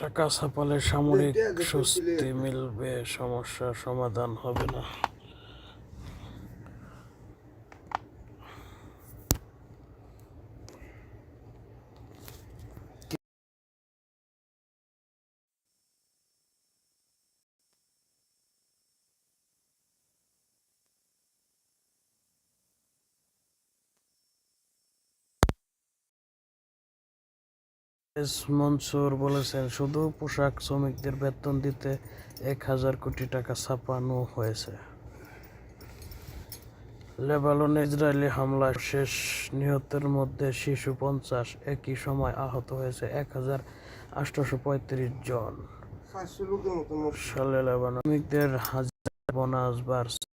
টাকা ছাপালে সামরিক স্বস্তি মিলবে সমস্যা সমাধান হবে না। এস মনসুর বলেছেন, শুধু পোশাক শ্রমিকদের বেতন দিতে এক হাজার কোটি টাকা ছাপানো হয়েছে। লেবাননে ইসরায়েলি হামলায় শেষ নিহতের মধ্যে শিশু পঞ্চাশ একই সময় আহত হয়েছে এক হাজার আটশোশো পঁয়ত্রিশ জন। সালে লেবানন শ্রমিকদের হাজার বোনাস বাড়ছে।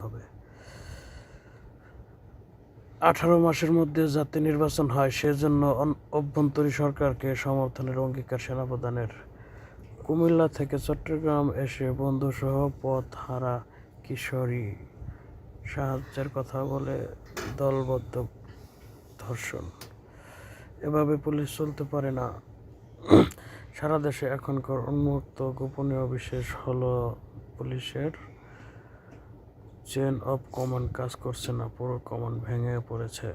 হবে আঠারো মাসের মধ্যে যাতে নির্বাচন হয়, সেজন্য অভ্যন্তরীণ সরকারকে সমর্থনের অঙ্গীকার সেনাপ্রধানের। কুমিল্লা থেকে চট্টগ্রাম এসে বন্ধুসহ পথ হারা কিশোরী সাহায্যের কথা বলে দলবদ্ধ ধর্ষণ। এভাবে পুলিশ চলতে পারে না। সারা দেশে এখনকার উন্মুক্ত গোপনীয় বিশেষ হলো পুলিশের চেন অফ কমান্ড কাজ করছে না পুরো কমান্ড ভেঙে পড়েছে।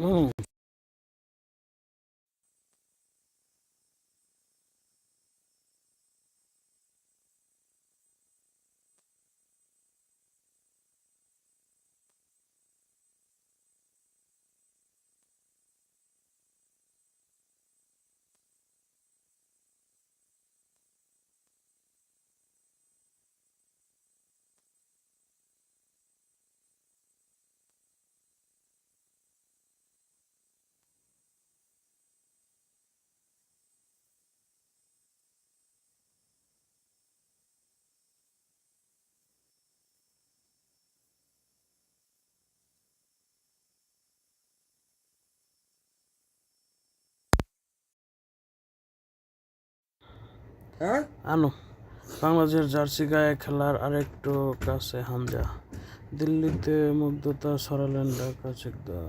হুম। হ্যাঁ? আনো। বাংলাদেশের জার্সি গায়ে খেলার আরেকটু কাছে হামজা। দিল্লিতে মুগ্ধতা ছড়ালেন ঢাকা চেকদা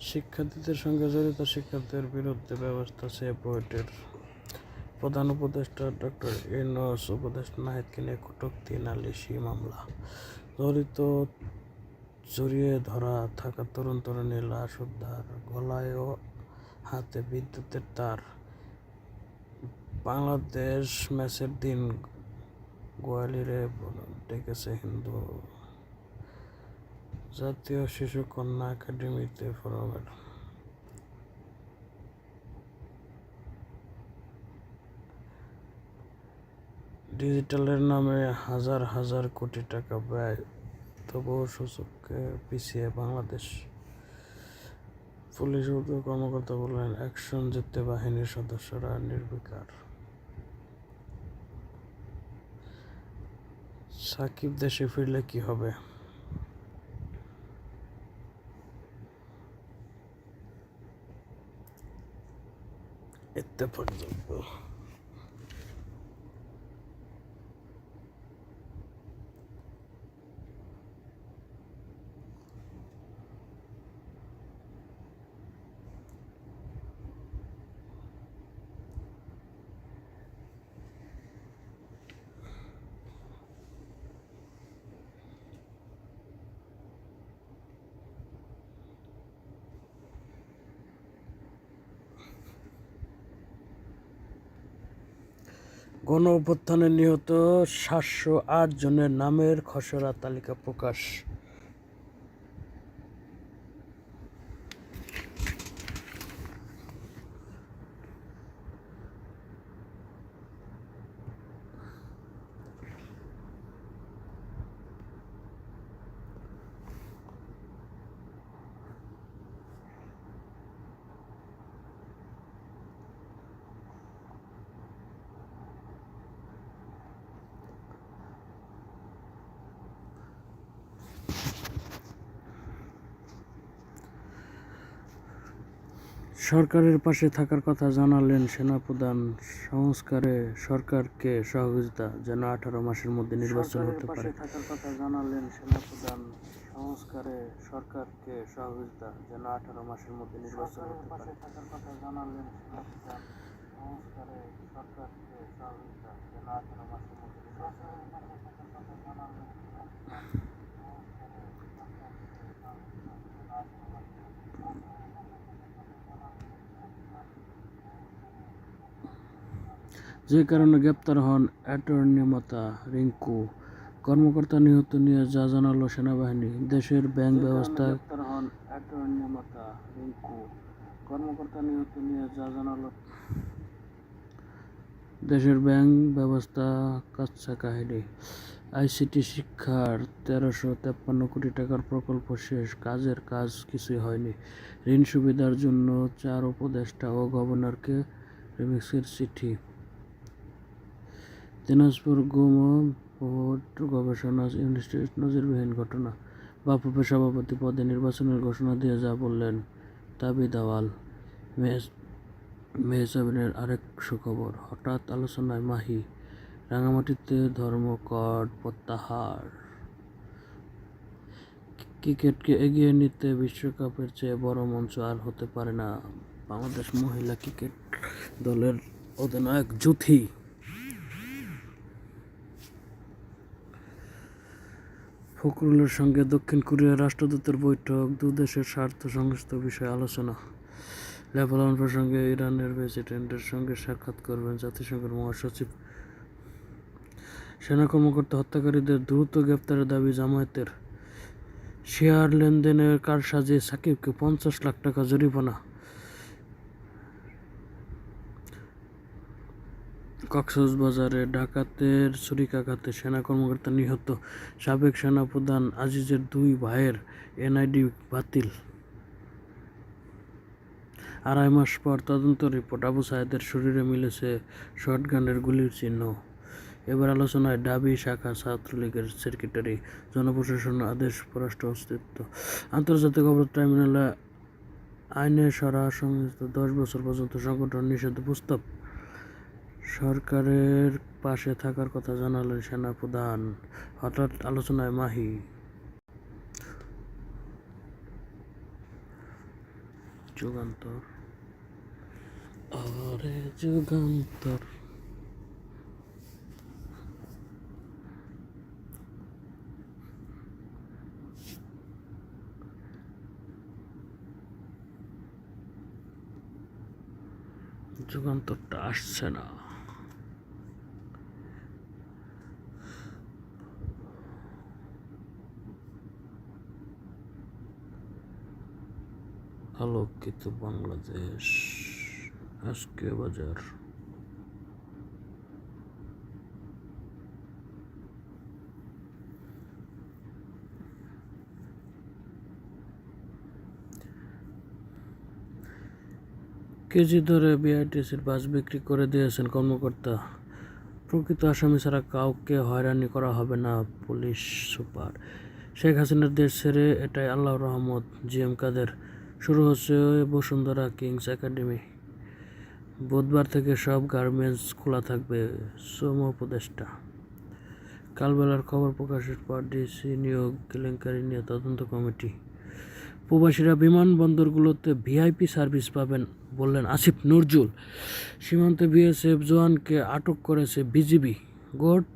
শিক্ষার্থীদের সঙ্গে জড়িত শিক্ষার্থীদের বিরুদ্ধে ব্যবস্থা চেয়ে বুয়েটের প্রধান উপদেষ্টা ডক্টর ইউনুস, উপদেষ্টা নাহিদকে নিয়ে কটূক্তি, নালিশি মামলা। জড়িত জড়িয়ে ধরা থাকা তরুণ তরুণী লাশ উদ্ধার গলায় ও হাতে বিদ্যুতের তার। বাংলাদেশ ম্যাচের দিন গোয়ালিরে ডেকেছে হিন্দু জাতীয় শিশু কন্যা একাডেমিতে ফোরামের ডিজিটালের নামে হাজার হাজার কোটি টাকা ব্যয়, তবুও সূচককে পিছিয়ে বাংলাদেশ। পুলিশ উর্দু কর্মকর্তা বললেন, অ্যাকশন জিততে বাহিনীর সদস্যরা নির্বিকার। সাকিব দেশে ফিরলে কি হবে? ইত্তেফাক যোগ্য গণ অভ্যুত্থানে নিহত সাতশো আট জনের নামের খসড়া তালিকা প্রকাশ। সরকারের পাশে থাকার কথা জানালেন সেনাপ্রধান। সংস্কারে সরকারকে সহযোগিতা যেন আঠারো মাসের মধ্যে নির্বাচন হতে পারে। থাকার কথা জানালেন সেনাপ্রধান। সংস্কারে সরকারকে সহযোগিতা যেন আঠারো মাসের মধ্যে নির্বাচন হতে পারে। থাকার কথা জানালেন সেনাপ্রধান। সংস্কারে সরকারকে সহযোগিতা যেন আঠারো মাসের মধ্যে নির্বাচন হতে পারে। যে কারণে গ্রেপ্তার হন অ্যাটর্নি মাতা রিঙ্কু। কর্মকর্তা নিহত নিয়ে যা জানালো সেনাবাহিনী দেশের ব্যাংক ব্যবস্থা হন অ্যাটর্নি মাতা রিঙ্কু। কর্মকর্তা নিহত নিয়ে যা জানালো দেশের ব্যাংক ব্যবস্থা কাচ্চা কাহিনী। আইসিটি শিক্ষার তেরোশো তেপ্পান্ন কোটি টাকার প্রকল্প শেষ কাজের কাজ কিছুই হয়নি। ঋণ সুবিধার জন্য চার উপদেষ্টা ও গভর্নরকে রেমিক্সের চিঠি। দিনাজপুর গুম গবেষণা ইনস্টিটিউট নজিরবিহীন ঘটনা। বাফুফে সভাপতি পদে নির্বাচনের ঘোষণা দিয়ে যা বললেন তাবি দাওয়াল। মেহসাবিনের আরেক সুখবর, হঠাৎ আলোচনায় মাহি, রাঙামাটিতে ধর্মকট প্রত্যাহার। ক্রিকেটকে এগিয়ে নিতে বিশ্বকাপের চেয়ে বড় মঞ্চ আর হতে পারে না। বাংলাদেশ মহিলা ক্রিকেট দলের অধিনায়ক জুথি ফখরুলের সঙ্গে দক্ষিণ কোরিয়ার রাষ্ট্রদূতের বৈঠক, দু দেশের স্বার্থ সংশ্লিষ্ট বিষয়ে আলোচনা। লেবানন প্রসঙ্গে ইরানের প্রেসিডেন্টের সঙ্গে সাক্ষাৎ করবেন জাতিসংঘের মহাসচিব। সেনা কর্মকর্তা হত্যাকারীদের দ্রুত গ্রেপ্তারের দাবি জামায়াতের। শেয়ার লেনদেনের কারসাজি সাকিবকে পঞ্চাশ লাখ টাকা জরিমানা। কক্সবাজারে ডাকাতের ছুরিকাঘাতে সেনা কর্মকর্তা নিহত। সাবেক সেনাপ্রধান আজিজের দুই ভাইয়ের এনআইডি বাতিল। আড়াই মাস পর তদন্ত রিপোর্ট। আবু সাহেদের শরীরে মিলেছে শটগানের গুলির চিহ্ন। এবার আলোচনায় ডাবি শাখা ছাত্রলীগের সেক্রেটারি, জনপ্রশাসন, আদেশ, পররাষ্ট্র অস্তিত্ব, আন্তর্জাতিক অপরাধ ট্রাইব্যুনালে আইনে সরা সংশ্লিষ্ট দশ বছর পর্যন্ত সংগঠন নিষেধ প্রস্তাব সরকারের পাশে থাকার কথা জানালেন সেনাপ্রধান। হঠাৎ আলোচনায় মাহি। যুগান্তর। আরে যুগান্তর। যুগান্তরটা আসছে না। আলোকিত বাংলাদেশ, আজকে বাজার। কেজি ধরে বিআইটিসির বাস বিক্রি করে দিয়েছেন কর্মকর্তা। প্রকৃত আসামি ছাড়া কাউকে হয়রানি করা হবে না পুলিশ সুপার। শেখ হাসিনার দেশ ছেড়ে এটাই আল্লাহ রহমত, জি এম কাদের। শুরু হচ্ছে বসুন্ধরা কিংস একাডেমি বুধবার থেকে সব গার্মেন্টস খোলা থাকবে শ্রম উপদেষ্টা। কালবেলার খবর প্রকাশের পর ডিসি নিয়োগ, কেলেঙ্কারি নিয়ে তদন্ত কমিটি। প্রবাসীরা বিমানবন্দরগুলোতে ভিআইপি সার্ভিস পাবেন বললেন আসিফ নজরুল। সীমান্তে বিএসএফ জওয়ানকে আটক করেছে বিজিবি গোট,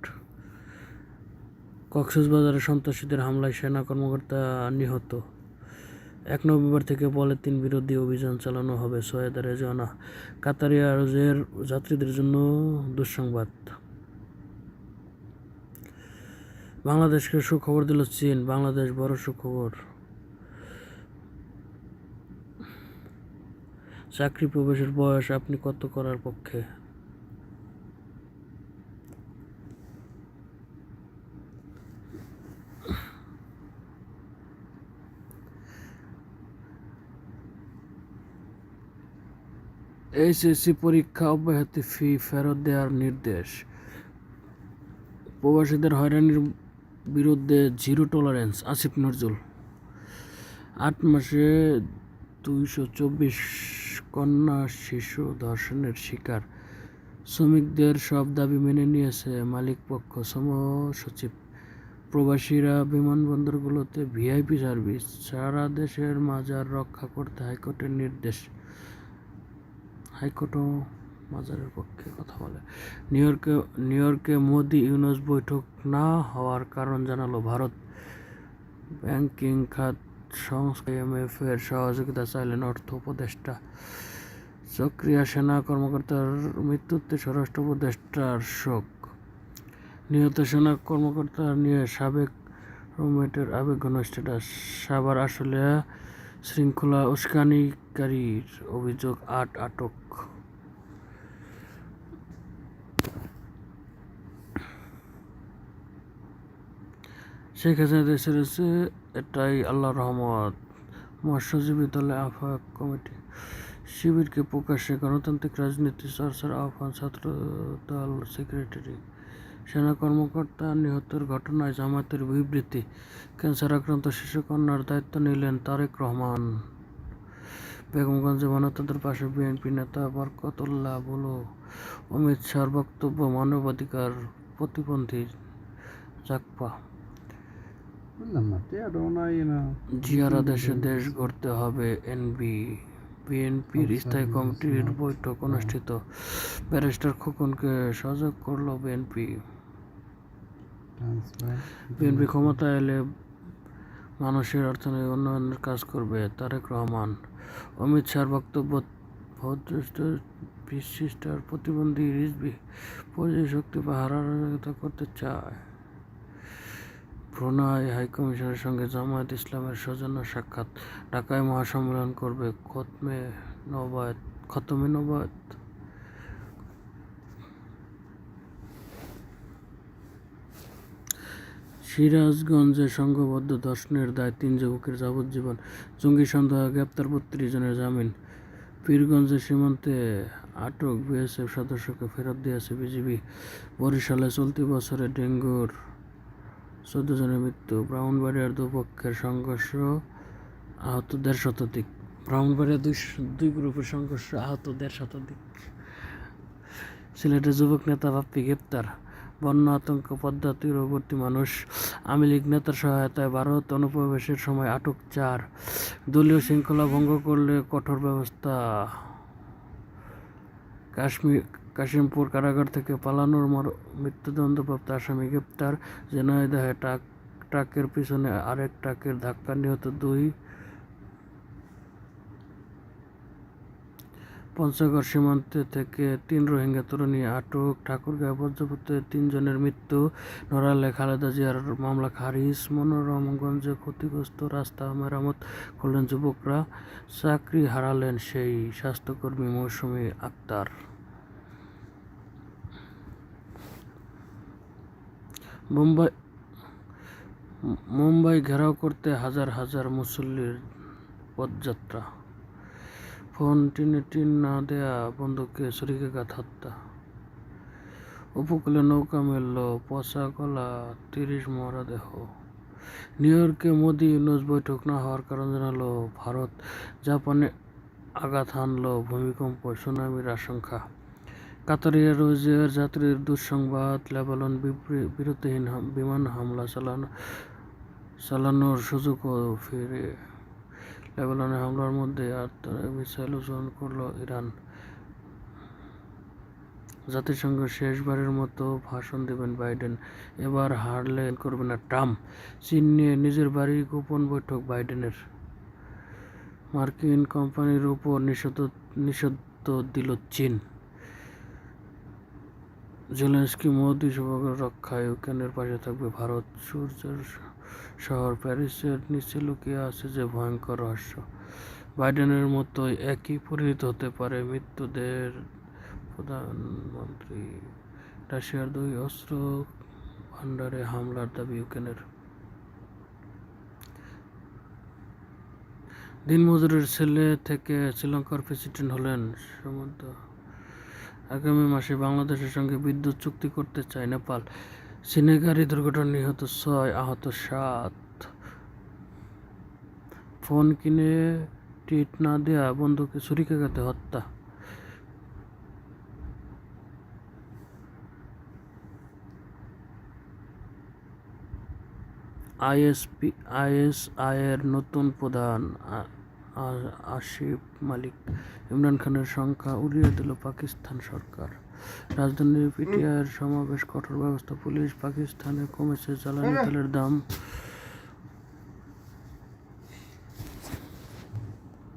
কক্সবাজারে সন্ত্রাসীদের হামলায় সেনা কর্মকর্তা নিহত। এক নভেম্বর থেকে পলিথিন বিরোধী অভিযান চালানো হবে, সৈয়দ রেজওয়ানা। কাতারি এয়ারওয়েজের যাত্রীদের জন্য দুঃসংবাদ। বাংলাদেশকে সুখবর দিল চীন। বাংলাদেশ বড় সুখবর। চাকরি প্রবেশের বয়স আপনি কত করার পক্ষে? এইচএসসি পরীক্ষা অব্যাহতি ফি ফেরত দেওয়ার নির্দেশ। প্রবাসীদের হয়রানির বিরুদ্ধে জিরো টলারেন্স, আসিফ নজরুল। আট মাসে দুইশো চব্বিশ কন্যা শিশু ধর্ষণের শিকার। শ্রমিকদের সব দাবি মেনে নিয়েছে মালিকপক্ষ শ্রম সচিব প্রবাসীরা বিমানবন্দরগুলোতে ভিআইপি সার্ভিস সারা দেশের মাজার রক্ষা করতে হাইকোর্টের নির্দেশ। হাইকোর্টও মাজারের পক্ষে কথা বলে। নিউ ইয়র্কে নিউ ইয়র্কে মোদি ইউনুস বৈঠক না হওয়ার কারণ জানালো ভারত। ব্যাংকিং খাত সংস্থা IMF এর সহযোগিতা চাইলেন অর্থ উপদেষ্টা। সক্রিয় সেনা কর্মকর্তার মৃত্যুতে স্বরাষ্ট্র উপদেষ্টার শোক। নিহত সেনা কর্মকর্তা নিয়ে সাবেক রুমমেটের আবেগঘন স্ট্যাটাস। সাবার আসলে শৃঙ্খলা উস্কানিকারীর অভিযোগ আট আটক। হাসিনা দেশে রয়েছে এটাই আল্লাহ রহমত। মৎস্যজীবী দলে আহ্বায়ক কমিটি শিবিরকে প্রকাশ্যে গণতান্ত্রিক রাজনীতি চর্চার আহ্বান ছাত্র দল সেক্রেটারি। সেনা কর্মকর্তা নিহতের ঘটনায় জামাতের বিবৃতি, ক্যান্সার আক্রান্ত শিশু কন্যার দায়িত্ব নিলেন তারেক রহমান। বেগমগঞ্জে মানবতাদের পাশে বিএনপি নেতা বরকতুল্লাহ বলো, অমিত শাহর বক্তব্য, মানবাধিকার প্রতিবন্ধী জাকপা বুঝলাম না টেয়ারও নাই না জিয়ারা দেশে দেশ গড়তে হবে এনবি। বিএনপির স্থায়ী কমিটির বৈঠক অনুষ্ঠিত। ব্যারিস্টার খোকনকে সজাগ করল বিএনপি। বিএনপি ক্ষমতায় এলে মানুষের অর্থনৈতিক উন্নয়নের কাজ করবে তারেক রহমান। অমিত শাহর বক্তব্য ভদ্রষ্ট বিশিষ্টার প্রতিবন্ধী রিজবি পরিচয় শক্তি বা হারারতা করতে চায়। ব্রুনাই হাইকমিশনের সঙ্গে জামায়াত ইসলামের সৌজন্য সাক্ষাৎ ঢাকায় মহাসম্মেলন করবে খতমে নবায়ত খতমে নবায়ত। সিরাজগঞ্জে সংঘবদ্ধ ধর্ষণের দায় তিন যুবকের যাবজ্জীবন, জঙ্গি সন্দেহ গ্রেপ্তার বত্রিশ জনের জামিন। পীরগঞ্জের সীমান্তে আটক বিএসএফ সদস্যকে ফেরত দিয়েছে বিজিবি। বরিশালে চলতি বছরে ডেঙ্গুর চোদ্দ জনের মৃত্যু। ব্রাহ্মণবাড়িয়ার দুপক্ষের সংঘর্ষ আহত দেড় শতাধিক। ব্রাহ্মণবাড়িয়া দুই দুই গ্রুপের সংঘর্ষ আহত দেড় শতাধিক। সিলেটের যুবক নেতা বাপ্পি গ্রেপ্তার। বন্যা আতঙ্ক, পদ্মা, তীরবর্তী মানুষ, আওয়ামী লীগ নেতার সহায়তায় ভারত অনুপ্রবেশের সময় আটক চার। দলীয় শৃঙ্খলা ভঙ্গ করলে কঠোর ব্যবস্থা। কাশ্মীর কাশিমপুর কারাগার থেকে পালানোর মর মৃত্যুদণ্ডপ্রাপ্ত আসামি গ্রেপ্তার। জেনায়দাহে ট্রাক, ট্রাকের পিছনে আরেক ট্রাকের ধাক্কা, নিহত দুই পঞ্চগড় সীমান্তে থেকে তিন রোহিঙ্গা তরুণী, আটক, ঠাকুরগাঁও বজ্রপুত্রে তিনজনের মৃত্যু। নড়ালে খালেদা জিয়ার মামলা খারিজ। মনোরমগঞ্জে ক্ষতিগ্রস্ত রাস্তা মেরামত করলেন যুবকরা। চাকরি হারালেন সেই স্বাস্থ্যকর্মী মৌসুমী আক্তার। মুম্বাই মুম্বাই ঘেরাও করতে হাজার হাজার মুসল্লির পদযাত্রা ফোন টিনে টিন না দেয়া বন্ধুকে ছুরিকাঘাত হত্যা। উপকূলে নৌকা মেলল, পচা কলা তিরিশ মরদেহ নিউ ইয়র্কে মোদি ইউনুস বৈঠক না হওয়ার কারণ জানালো ভারত। জাপানে আঘাত হানলো ভূমিকম্প, সুনামির আশঙ্কা। কাতার এয়ারওয়েজের যাত্রীর দুঃসংবাদ, লেবানন বিবৃ- বিরতিহীন বিমান হামলা চালানো, চালানোর সুযোগও ফিরে। লেবাননের হামলার মধ্যে আত্মরা মিসাইল উৎপাদন করল ইরান। জাতিসংঘ শেষবারের মতো ভাষণ দেবেন বাইডেন। এবার হারলে করবে না ট্রাম্প। চীন নিয়ে নিজের বাড়ি গোপন বৈঠক বাইডেনের। মার্কিন কোম্পানির উপর নিষেধ নিষেধ দিল চীন। জেলেন্সকি মোদি সভাগর রক্ষায় ইউক্রেনের পাশে থাকবে ভারত। সূর্যের শহর প্যারিসের নিচে লুকিয়ে আছে যে ভয়ঙ্কর রহস্য। বাইডেনের মতোই একই পরিণত হতে পারে মৃত্যুদের প্রধানমন্ত্রী। রাশিয়ার দুই অস্ত্র ভাণ্ডারে হামলার দাবি ইউক্রেনের। দিনমজুরের ছেলে থেকে শ্রীলঙ্কার প্রেসিডেন্ট হলেন সমুদ্র আগামী মাসে বাংলাদেশের সঙ্গে বিদ্যুৎ চুক্তি করতে চায় নেপাল। চীনে গাড়ি দুর্ঘটনা নিহত ছয় আহত, সাত ফোন কিনে টিট না দেয়া বন্ধুকে ছুরিকাঘাতে হত্যা। আইএসপি আইএসআইয়ের নতুন প্রধান আ- আশিফ আসিফ মালিক। ইমরান খানের সংখ্যা উড়িয়ে দিল পাকিস্তান সরকার। রাজধানীর পিটিআইয়ের সমাবেশ, কঠোর ব্যবস্থা, পুলিশ পাকিস্তানে কমেছে জ্বালানি তেলের দাম।